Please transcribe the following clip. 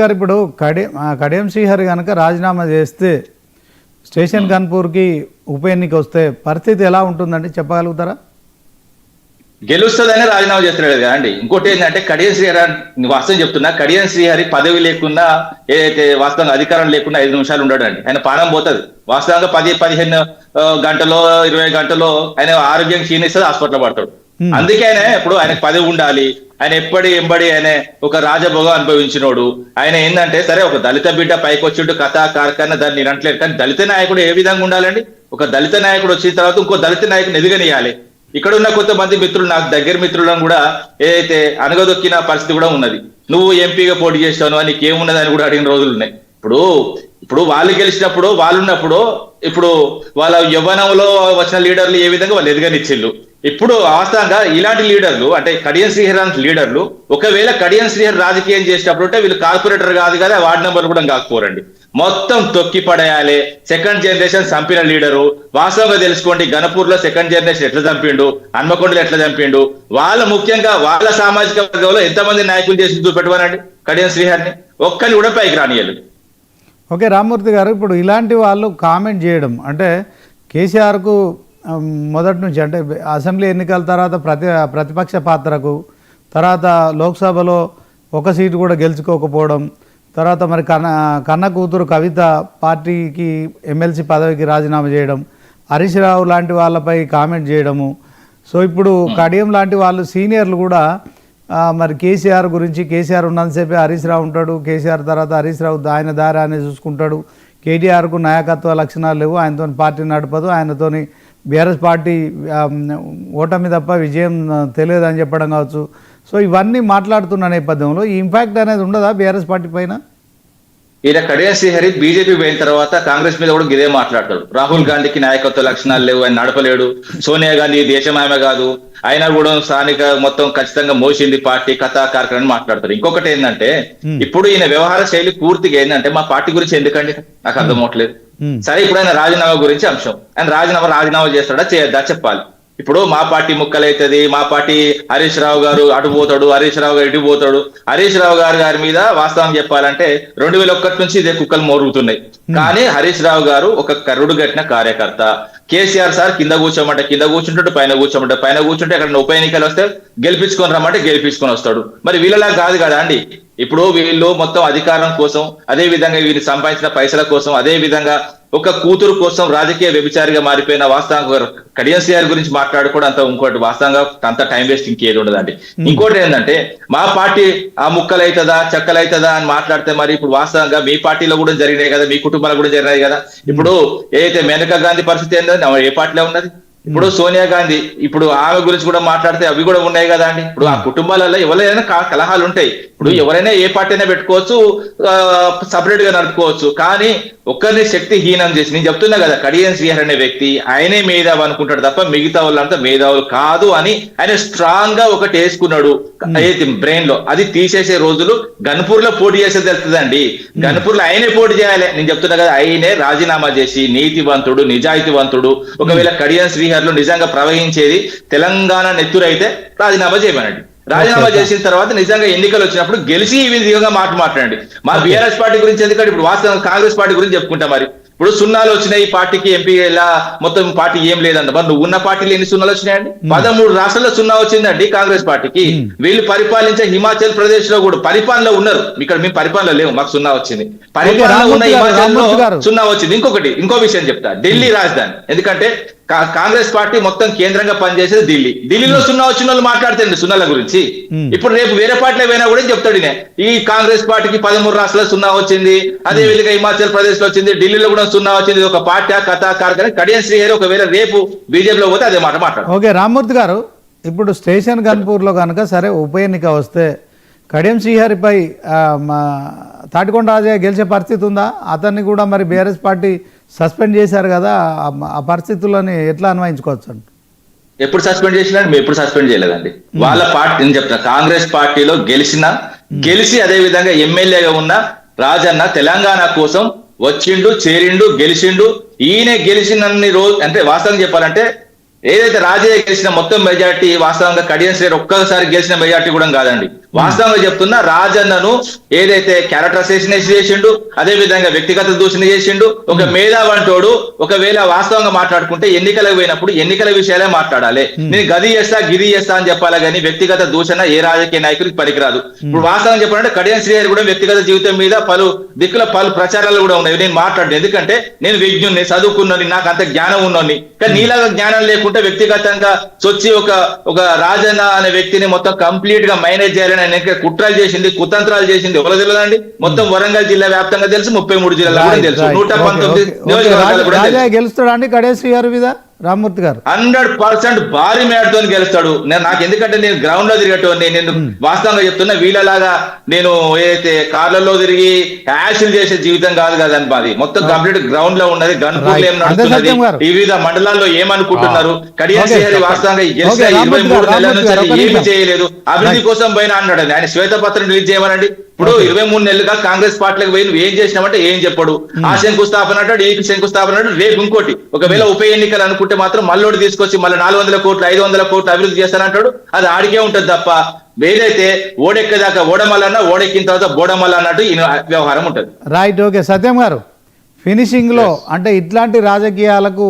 గారు ఇప్పుడు కడే కడియం శ్రీహరి కనుక రాజీనామా చేస్తే స్టేషన్ కాన్పూర్కి ఉప ఎన్నిక వస్తే పరిస్థితి ఎలా ఉంటుందండి? చెప్పగలుగుతారా? గెలుస్తుందని రాజీనామా చేస్తున్నాడు కదా అండి. ఇంకోటి ఏంటంటే కడియం శ్రీహరి వాస్తవం చెప్తున్నా. కడియం శ్రీహరి పదవి లేకుండా ఏదైతే వాస్తవంగా అధికారం లేకుండా ఐదు నిమిషాలు ఉండడు అండి ఆయన ప్రాణం పోతుంది. వాస్తవంగా పది పదిహేను గంటలో ఇరవై గంటలో ఆయన ఆరోగ్యం క్షీణిస్తుంది హాస్పిటల్ పడతాడు. Hmm. అందుకనే ఆయన ఇప్పుడు ఆయనకు పదవి ఉండాలి. ఆయన ఎప్పటి ఎంబడి ఆయన ఒక రాజభోగం అనుభవించినోడు. ఆయన ఏంటంటే సరే ఒక దళిత బిడ్డ పైకి వచ్చిండు కథా కార్ఖాన దాన్ని నేను కానీ దళిత నాయకుడు ఏ విధంగా ఉండాలండి? ఒక దళిత నాయకుడు వచ్చిన తర్వాత ఇంకో దళిత నాయకుని ఎదుగనియాలి. ఇక్కడ ఉన్న కొంతమంది మిత్రులు నాకు దగ్గర మిత్రులను కూడా ఏదైతే అనగదొక్కిన పరిస్థితి కూడా ఉన్నది. నువ్వు ఎంపీగా పోటీ చేస్తావు అని ఏమున్నది అని కూడా అడిగిన రోజులు ఉన్నాయి. ఇప్పుడు ఇప్పుడు వాళ్ళు గెలిచినప్పుడు వాళ్ళు ఉన్నప్పుడు ఇప్పుడు వాళ్ళ యవ్వనంలో వచ్చిన లీడర్లు ఏ విధంగా వాళ్ళు ఎదగనిచ్చిళ్ళు ఇప్పుడు వాస్తవంగా ఇలాంటి లీడర్లు అంటే కడియం శ్రీహర్ లాంటి లీడర్లు ఒకవేళ కడియం శ్రీహర్ రాజకీయం చేసేటప్పుడు అంటే వీళ్ళు కార్పొరేటర్ కాదు కదా వార్డు నెంబర్ కూడా కాకపోరండి. మొత్తం తొక్కి పడేయాలి. సెకండ్ జనరేషన్ చంపిన లీడరు వాస్తవంగా తెలుసుకోండి గణపూర్లో సెకండ్ జనరేషన్ ఎట్లా చంపిండు హన్మకొండలో ఎట్లా చంపిండు వాళ్ళ ముఖ్యంగా వాళ్ళ సామాజిక వర్గంలో ఎంతమంది నాయకులు చేసి చూపెట్టుకోనండి కడియం శ్రీహర్ని? ఒక్కరిని కూడా పైకి రానియలు ఓకే రామ్మూర్తి గారు ఇప్పుడు ఇలాంటి వాళ్ళు కామెంట్ చేయడం అంటే కేసీఆర్కు మొదటి నుంచి అంటే అసెంబ్లీ ఎన్నికల తర్వాత ప్రతి ప్రతిపక్ష పాత్రకు తర్వాత లోక్సభలో ఒక సీటు కూడా గెలుచుకోకపోవడం తర్వాత మరి కన్న కన్న కూతురు కవిత పార్టీకి ఎమ్మెల్సీ పదవికి రాజీనామా చేయడం హరీష్ రావు లాంటి వాళ్ళపై కామెంట్ చేయడము. సో ఇప్పుడు కడియం లాంటి వాళ్ళు సీనియర్లు కూడా మరి కేసీఆర్ గురించి కేసీఆర్ ఉన్నంతసేపే హరీష్ రావు ఉంటాడు కేసీఆర్ తర్వాత హరీష్ రావు ఆయన దారి చూసుకుంటాడు కేటీఆర్కు నాయకత్వ లక్షణాలు లేవు ఆయనతో పార్టీ నడపదు ఆయనతోని బీఆర్ఎస్ పార్టీ ఓటమి తప్ప విజయం తెలియదు అని చెప్పడం కావచ్చు. సో ఇవన్నీ మాట్లాడుతున్న నేపథ్యంలో ఈ ఇంపాక్ట్ అనేది ఉండదా బీఆర్ఎస్ పార్టీ పైన? ఈయన కడియం శ్రీహరి బీజేపీ పోయిన తర్వాత కాంగ్రెస్ మీద కూడా ఇదే మాట్లాడతాడు. రాహుల్ గాంధీకి నాయకత్వ లక్షణాలు లేవు ఆయన నడపలేడు. సోనియా గాంధీ దేశం ఆమె కాదు. ఆయన కూడా స్థానిక మొత్తం ఖచ్చితంగా మోసింది పార్టీ కథా కార్యక్రమం మాట్లాడతారు. ఇంకొకటి ఏంటంటే ఇప్పుడు ఈయన వ్యవహార శైలి పూర్తిగా ఏంటంటే మా పార్టీ గురించి ఎందుకండి? నాకు అర్థం అవట్లేదు. Hmm. సరే ఇప్పుడు ఆయన రాజీనామా గురించి అంశం. ఆయన రాజీనామా రాజీనామా చేస్తాడా చేయొద్దా? చెప్పాలి. ఇప్పుడు మా పార్టీ ముక్కలైతది మా పార్టీ హరీష్ రావు గారు అటు పోతాడు హరీష్ రావు గారు ఇటు పోతాడు. హరీష్ రావు గారు గారి మీద వాస్తవం చెప్పాలంటే రెండు వేల ఒక్కటి నుంచి ఇదే కుక్కలు మోరుగుతున్నాయి. కానీ హరీష్ రావు గారు ఒక కరుడు గట్టిన కార్యకర్త. కేసీఆర్ సార్ కింద కూర్చోమంటే కింద కూర్చుంటాడు పైన కూర్చోమంటే పైన కూర్చుంటే అక్కడ ఉప ఎన్నికలు వస్తే గెలిపించుకొని రమ్మంటే గెలిపించుకొని వస్తాడు. మరి వీళ్ళలా కాదు కదా అండి. ఇప్పుడు వీళ్ళు మొత్తం అధికారం కోసం అదే విధంగా వీళ్ళు సంపాదించిన పైసల కోసం అదే విధంగా ఒక కూతురు కోసం రాజకీయ వ్యభిచారిగా మారిపోయిన వాస్తవంగా కడియం సిఆర్ గురించి మాట్లాడుకోవడం అంత ఇంకోటి వాస్తవంగా అంత టైం వేస్ట్ ఇంకేది ఉండదండి. ఇంకోటి ఏంటంటే మా పార్టీ ఆ ముక్కలైతుందా చెక్కలైతుందా అని మాట్లాడితే మరి ఇప్పుడు వాస్తవంగా మీ పార్టీలో కూడా జరిగినాయి కదా మీ కుటుంబాలు కూడా జరిగినాయి కదా. ఇప్పుడు ఏదైతే మేనకా గాంధీ పరిస్థితి ఆమె ఏ పార్టీలో ఉన్నది? ఇప్పుడు సోనియా గాంధీ ఇప్పుడు ఆమె గురించి కూడా మాట్లాడితే అవి కూడా ఉన్నాయి కదా అండి. ఇప్పుడు ఆ కుటుంబాలలో ఎవరైనా కలహాలు ఉంటాయి. ఇప్పుడు ఎవరైనా ఏ పార్టీ అయినా పెట్టుకోవచ్చు సపరేట్గా నడుపుకోవచ్చు. కానీ ఒక్కరిని శక్తి హీనం చేసి నేను చెప్తున్నా కదా కడియం శ్రీహర్ అనే వ్యక్తి ఆయనే మేధావి అనుకుంటాడు తప్ప మిగతా వాళ్ళంతా మేధావులు కాదు అని ఆయన స్ట్రాంగ్గా ఒకటి వేసుకున్నాడు. అయితే బ్రెయిన్లో అది తీసేసే రోజులు గన్పూర్లో పోటీ చేసేది తెలుస్తుందండి. గన్పూర్లో ఆయనే పోటీ చేయాలి. నేను చెప్తున్నా కదా ఆయనే రాజీనామా చేసి నీతివంతుడు నిజాయితీవంతుడు. ఒకవేళ కడియం శ్రీహర్లు నిజంగా ప్రవహించేది తెలంగాణ నెత్తురైతే రాజీనామా చేయమనండి. రాజీనామా చేసిన తర్వాత నిజంగా ఎన్నికలు వచ్చినప్పుడు గెలిచి ఈ విధంగా మాట మాట్లాడండి. మా బీఆర్ఎస్ పార్టీ గురించి ఎందుకంటే ఇప్పుడు వాస్తవం కాంగ్రెస్ పార్టీ గురించి చెప్పుకుంటాం మరి. ఇప్పుడు సున్నాలు వచ్చినాయి ఈ పార్టీకి ఎంపీ ఇలా మొత్తం పార్టీ ఏం లేదంట. మరి నువ్వు ఉన్న పార్టీలు ఎన్ని సున్నాలు వచ్చినాయండి? పదమూడు రాష్ట్రాల్లో సున్నా వచ్చిందండి కాంగ్రెస్ పార్టీకి. వీళ్ళు పరిపాలించే హిమాచల్ ప్రదేశ్లో కూడా పరిపాలనలో ఉన్నారు. ఇక్కడ మేము పరిపాలన లేవు మాకు సున్నా వచ్చింది. పరిపాలన ఉన్న హిమాచల్ గారు. సున్నా వచ్చింది. ఇంకొకటి ఇంకో విషయం చెప్తా. ఢిల్లీ రాజధాని. ఎందుకంటే కాంగ్రెస్ పార్టీ మొత్తం కేంద్రంగా పనిచేసేది ఢిల్లీ. ఢిల్లీలో సున్నా వచ్చిన వాళ్ళు మాట్లాడతాండి సున్నాల గురించి. ఇప్పుడు రేపు వేరే పార్టీలో పోయినా కూడా చెప్తాడు. ఈ కాంగ్రెస్ పార్టీకి పదమూడు రాష్ట్రాల్లో సున్నా వచ్చింది. అదే విధంగా హిమాచల్ ప్రదేశ్లో వచ్చింది. ఢిల్లీలో కూడా సున్నా వచ్చింది. ఒక పార్టీ కథా కార్యక్రమం. కడియం శ్రీహరి ఒకవేళ రేపు బీజేపీలో పోతే అదే మాట మాట్లాడు. ఓకే రామ్మూర్తి గారు ఇప్పుడు స్టేషన్ కన్పూర్లో కనుక సరే ఉప ఎన్నిక వస్తే కడియం శ్రీహరిపై తాటికొండ రాజయ్య గెలిచే పరిస్థితి ఉందా? అతన్ని కూడా మరి బీఆర్ఎస్ పార్టీ సస్పెండ్ చేశారు కదా ఆ- పరిస్థితులని ఎట్లా అన్వయించుకోవచ్చు అంట ఎప్పుడు సస్పెండ్ చేసినా మేము ఎప్పుడు సస్పెండ్ చేయలేదండి. వాళ్ళ పార్టీ నేను చెప్తున్నా కాంగ్రెస్ పార్టీలో గెలిచిన గెలిచి అదే విధంగా ఎమ్మెల్యేగా ఉన్న రాజన్న తెలంగాణ కోసం వచ్చిండు చేరిండు గెలిచిండు. ఈయన గెలిచినన్ని రోజు అంటే వాస్తవం చెప్పాలంటే ఏదైతే రాజయ్య గెలిచిన మొత్తం మెజార్టీ వాస్తవంగా కడియం శ్రేణి ఒక్కసారి గెలిచిన మెజార్టీ కూడా కాదండి. వాస్తవంగా చెప్తున్నా రాజన్నను ఏదైతే క్యారెక్టర్ అసోసినేషన్ చేసిండు అదే విధంగా వ్యక్తిగత దూషణ చేసిండు ఒక మేధావంటోడు ఒకవేళ వాస్తవంగా మాట్లాడుకుంటే ఎన్నికలకు పోయినప్పుడు ఎన్నికల విషయాలే మాట్లాడాలి. నేను గది చేస్తా గిది చేస్తా అని చెప్పాలి కానీ వ్యక్తిగత దూషణ ఏ రాజకీయ నాయకుడికి పనికిరాదు. ఇప్పుడు వాస్తవం చెప్పాలంటే కడియం శ్రీహరి కూడా వ్యక్తిగత జీవితం మీద పలు దిక్కుల పలు ప్రచారాలు కూడా ఉన్నాయి. నేను మాట్లాడను. ఎందుకంటే నేను విజ్ఞుని చదువుకున్నాను నాకు అంత జ్ఞానం ఉన్నోని. కానీ నీలాగా జ్ఞానం లేకుంటే వ్యక్తిగతంగా సొచ్చి ఒక ఒక రాజన్న అనే వ్యక్తిని మొత్తం కంప్లీట్గా మేనేజ్ చేయాలని ఇంకా కుట్రలు చేసింది కుతంత్రాలు చేసింది ఎవరో తెలియదండి మొత్తం వరంగల్ జిల్లా వ్యాప్తంగా తెలుసు ముప్పై మూడు జిల్లాలు తెలుసు. నూట పంతొమ్మిది గెలుస్తాడా అండి గారి మీద? రామ్మూర్తి గారు. హండ్రెడ్ పర్సెంట్ భారీ మేడతో గెలుస్తాడు. నేను నాకు ఎందుకంటే నేను గ్రౌండ్లో తిరిగేటోని నేను వాస్తవంగా చెప్తున్నా వీళ్ళలాగా నేను ఏదైతే కార్లలో తిరిగి యాక్షన్ చేసే జీవితం కాదు కదండి మాది మొత్తం కంప్లీట్ గ్రౌండ్లో ఉన్నది. Right. ఏం నడుస్తున్నది. వివిధ మండలాల్లో ఏమనుకుంటున్నారు? కడియం Okay, శ్రీహరి చెప్పండి. వాస్తవంగా గెలిచిన ఇరవై మూడు నెలల నుంచి ఏమి. చేయలేదు. అభివృద్ధి. కోసం పోయినా అన్నాడు ఆయన శ్వేతపత్రం రిలీజ్ చేయమనండి. ఇప్పుడు ఇరవై మూడు నెలలుగా కాంగ్రెస్ పార్టీలకు పోయి నువ్వు ఏం చేసినావంటే ఏం చెప్పడు. ఆ శంకుస్థాపన అంటాడు ఈ శంకుస్థాపన అంటాడు రేపు ఇంకోటి. ఒకవేళ ఉప ఎన్నికలు అనుకుంటే మాత్రం మళ్ళోటి తీసుకొచ్చి మళ్ళీ నాలుగు వందల కోట్లు ఐదు వందల కోట్లు అభివృద్ధి చేస్తానంటాడు అది ఆడికే ఉంటది తప్ప ఏదైతే ఓడెక్కేదాకా ఓడమల్లన్నా ఓడెక్కిన తర్వాత బోడమల్ల అన్నట్టు ఈ వ్యవహారం ఉంటది. రైట్ ఓకే సత్యం గారు ఫినిషింగ్లో అంటే ఇట్లాంటి రాజకీయాలకు